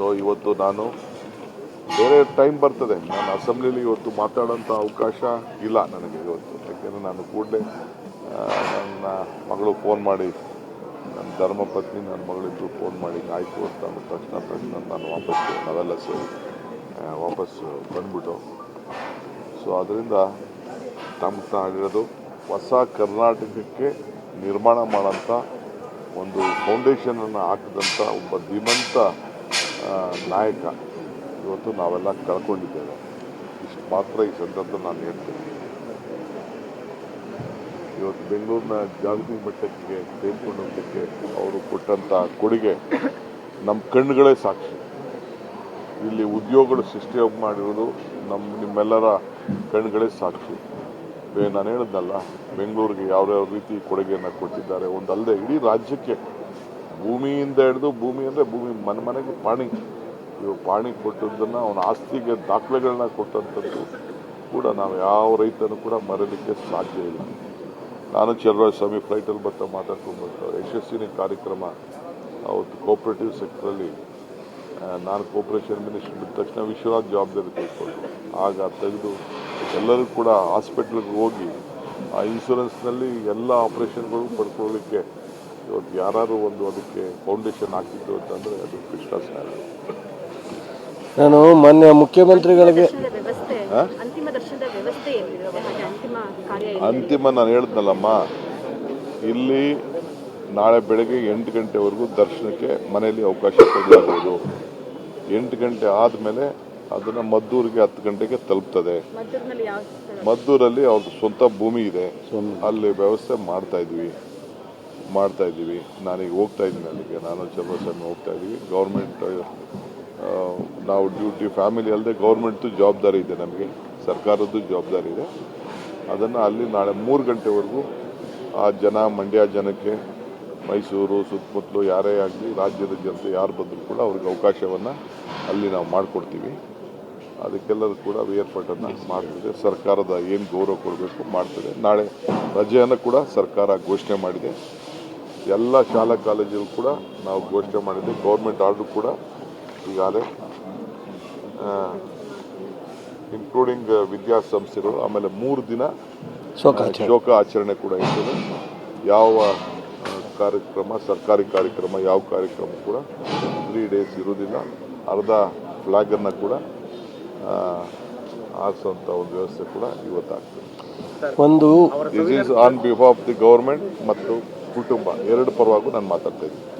So ಇವತ್ತು ನಾನು ಬೇರೆ ಟೈಮ್ ಬರ್ತದೆ. ನಾನು ಅಸೆಂಬ್ಲಿಲಿ ಇವತ್ತು ಮಾತಾಡೋಂಥ ಅವಕಾಶ ಇಲ್ಲ ನನಗೆ ಇವತ್ತು. ಯಾಕೆಂದರೆ ನಾನು ಕೂಡಲೇ ನನ್ನ ಮಗಳು ಫೋನ್ ಮಾಡಿ, ನನ್ನ ಧರ್ಮಪತ್ನಿ ನನ್ನ ಮಗಳಿದ್ದು ಫೋನ್ ಮಾಡಿ, ಆಯಿತು ಅಂತ ಅಂದ ತಕ್ಷಣ ತಕ್ಷಣ ನಾನು ವಾಪಸ್ ನಾವೆಲ್ಲ ಸೇರಿ ವಾಪಸ್ಸು ವಾಪಸ್ ಬಂದ್ಬಿಟ್ಟು. ಸೊ ಅದರಿಂದ ತಮ್ಮ ತಾಗಿರೋದು ಹೊಸ ಕರ್ನಾಟಕಕ್ಕೆ ನಿರ್ಮಾಣ ಮಾಡೋಂಥ ಒಂದು ಫೌಂಡೇಶನನ್ನು ಹಾಕಿದಂಥ ಒಬ್ಬ ಧೀಮಂತ ನಾಯಕ, ಇವತ್ತು ನಾವೆಲ್ಲ ಕಳ್ಕೊಂಡಿದ್ದೇವೆ. ಇಷ್ಟು ಮಾತ್ರ ಈ ಸಂದರ್ಭ ನಾನು ಹೇಳ್ತೀನಿ. ಇವತ್ತು ಬೆಂಗಳೂರಿನ ಜಾಗತಿಕ ಮಟ್ಟಕ್ಕೆ ತೆಗೆದುಕೊಂಡು ಹೋಗಲಿಕ್ಕೆ ಅವರು ಕೊಟ್ಟಂಥ ಕೊಡುಗೆ ನಮ್ಮ ಕಣ್ಣುಗಳೇ ಸಾಕ್ಷಿ. ಇಲ್ಲಿ ಉದ್ಯೋಗಗಳು ಸೃಷ್ಟಿ ಮಾಡಿರೋದು ನಮ್ಮ ನಿಮ್ಮೆಲ್ಲರ ಕಣ್ಗಳೇ ಸಾಕ್ಷಿ. ನಾನು ಹೇಳಿದ್ನಲ್ಲ ಬೆಂಗಳೂರಿಗೆ ಯಾವ್ಯಾವ ರೀತಿ ಕೊಡುಗೆಯನ್ನು ಕೊಟ್ಟಿದ್ದಾರೆ ಒಂದಲ್ಲದೆ ಇಡೀ ರಾಜ್ಯಕ್ಕೆ ಭೂಮಿಯಿಂದ ಹಿಡಿದು ಭೂಮಿ ಅಂದರೆ ಭೂಮಿ ಮನೆ ಮನೆಗೆ ಪಾಣಿ. ಇವು ಪಾಣಿ ಕೊಟ್ಟದ್ದನ್ನು, ಅವನ ಆಸ್ತಿಗೆ ದಾಖಲೆಗಳನ್ನ ಕೊಟ್ಟಂಥದ್ದು ಕೂಡ ನಾವು ಯಾವ ರೈತನೂ ಕೂಡ ಮರೀಲಿಕ್ಕೆ ಸಾಧ್ಯ ಇಲ್ಲ. ನಾನು ಚಲರಾಜ ಸ್ವಾಮಿ ಫ್ಲೈಟಲ್ಲಿ ಬರ್ತಾ ಮಾತಾಡ್ಕೊಂಡು ಬರ್ತಾ ಯಶಸ್ವಿನಿ ಕಾರ್ಯಕ್ರಮ ಅವತ್ತು ಕೋಪ್ರೇಟಿವ್ ಸೆಕ್ಟ್ರಲ್ಲಿ ನಾನು ಕೋಪ್ರೇಷನ್ ಮಿನಿಸ್ಟರ್ ಬಿಟ್ಟ ತಕ್ಷಣ ವಿಶ್ವನಾಥ್ ಜವಾಬ್ದಾರಿ ತೆಗೆದುಕೊಂಡು ಆಗ ತೆಗೆದು ಎಲ್ಲರೂ ಕೂಡ ಹಾಸ್ಪಿಟ್ಲಿಗೆ ಹೋಗಿ, ಆ ಇನ್ಶೂರೆನ್ಸ್ನಲ್ಲಿ ಎಲ್ಲ ಆಪರೇಷನ್ಗಳು ಪಡ್ಕೊಳ್ಳಿಕ್ಕೆ ಇವತ್ತು ಯಾರು ಒಂದು ಅದಕ್ಕೆ ಫೌಂಡೇಶನ್ ಹಾಕಿದ್ದು ಅಂತಂದರೆ ಅದು ಕೃಷ್ಣ ಸಾರ ನಾನು ಮಾನ್ಯ ಮುಖ್ಯಮಂತ್ರಿಗಳಿಗೆ ಅಂತಿಮ ದರ್ಶನದ ವ್ಯವಸ್ಥೆ ಏನಿದೆ? ಹಾಗೆ ಅಂತಿಮ ಕಾರ್ಯ ಏನಿದೆ? ಅಂತಿಮ ನಾನು ಹೇಳ್ದಲ್ಲಮ್ಮ ಇಲ್ಲಿ ನಾಳೆ ಬೆಳಗ್ಗೆ ಎಂಟು ಗಂಟೆವರೆಗೂ ದರ್ಶನಕ್ಕೆ ಮನೆಯಲ್ಲಿ ಅವಕಾಶ ಕೊಡಲಾಗುವುದು. ಎಂಟು ಗಂಟೆ ಆದಮೇಲೆ ಅದನ್ನು ಮದ್ದೂರಿಗೆ ಹತ್ತು ಗಂಟೆಗೆ ತಲುಪ್ತದೆ? ಮದ್ದೂರಲ್ಲಿ ಅವ್ರದ್ದು ಸ್ವಂತ ಭೂಮಿ ಇದೆ. ಅಲ್ಲಿ ವ್ಯವಸ್ಥೆ ಮಾಡ್ತಾ ಇದ್ವಿ. ಮಾಡ್ತಾ ಇದ್ದೀವಿ. ನಾನೀಗ ಹೋಗ್ತಾ ಇದ್ದೀನಿ ಅಲ್ಲಿಗೆ. ನಾನು ಚಂದ್ರಸ್ವಾಮಿ ಹೋಗ್ತಾ ಇದ್ದೀವಿ. ಗೌರ್ಮೆಂಟ್ ನಾವು ಡ್ಯೂಟಿ ಫ್ಯಾಮಿಲಿ ಅಲ್ಲದೆ ಗೌರ್ಮೆಂಟ್ದು ಜವಾಬ್ದಾರಿ ಇದೆ ನಮಗೆ. ಸರ್ಕಾರದ್ದು ಜವಾಬ್ದಾರಿ ಇದೆ. ಅದನ್ನು ಅಲ್ಲಿ ನಾಳೆ ಮೂರು ಗಂಟೆವರೆಗೂ ಆ ಜನ, ಮಂಡ್ಯ ಜನಕ್ಕೆ, ಮೈಸೂರು, ಸುತ್ತಮುತ್ತಲು ಯಾರೇ ಆಗಲಿ, ರಾಜ್ಯದ ಜನತೆ ಯಾರು ಬಂದರೂ ಕೂಡ ಅವ್ರಿಗೆ ಅವಕಾಶವನ್ನು ಅಲ್ಲಿ ನಾವು ಮಾಡಿಕೊಡ್ತೀವಿ. ಅದಕ್ಕೆಲ್ಲರೂ ಕೂಡ ಏರ್ಪಾಟನ್ನು ಮಾಡ್ತಿದೆ. ಸರ್ಕಾರದ ಏನು ಗೌರವ ಕೊಡಬೇಕು ಮಾಡ್ತದೆ. ನಾಳೆ ರಜೆಯನ್ನು ಕೂಡ ಸರ್ಕಾರ ಘೋಷಣೆ ಮಾಡಿದೆ. ಎಲ್ಲ ಶಾಲಾ ಕಾಲೇಜುಗಳು ಕೂಡ ನಾವು ಘೋಷಣೆ ಮಾಡಿದ್ದೆ ಗೌರ್ಮೆಂಟ್ ಆರ್ಡ್ರು ಕೂಡ ಈಗಾಗಲೇ ಇನ್ಕ್ಲೂಡಿಂಗ್ ವಿದ್ಯಾಸಂಸ್ಥೆಗಳು ಆಮೇಲೆ ಮೂರು ದಿನ. ಶೋಕ ಆಚರಣೆ. ಕೂಡ ಇರ್ತದೆ. ಯಾವ ಕಾರ್ಯಕ್ರಮ ಸರ್ಕಾರಿ ಕಾರ್ಯಕ್ರಮ ಯಾವ ಕಾರ್ಯಕ್ರಮ ಕೂಡ ತ್ರೀ ಡೇಸ್ ಇರುವುದಿಲ್ಲ. ಅರ್ಧ ಫ್ಲಾಗನ್ನು ಕೂಡ ಆರಿಸುವಂಥ ಒಂದು ವ್ಯವಸ್ಥೆ ಕೂಡ ಇವತ್ತಾಗ್ತದೆ. ಒಂದು this is on behalf the government ಮತ್ತು ಕುಟುಂಬ. ಎರಡು ಪರವಾಗೂ ನಾನು ಮಾತಾಡ್ತಾ ಇದ್ದೀನಿ.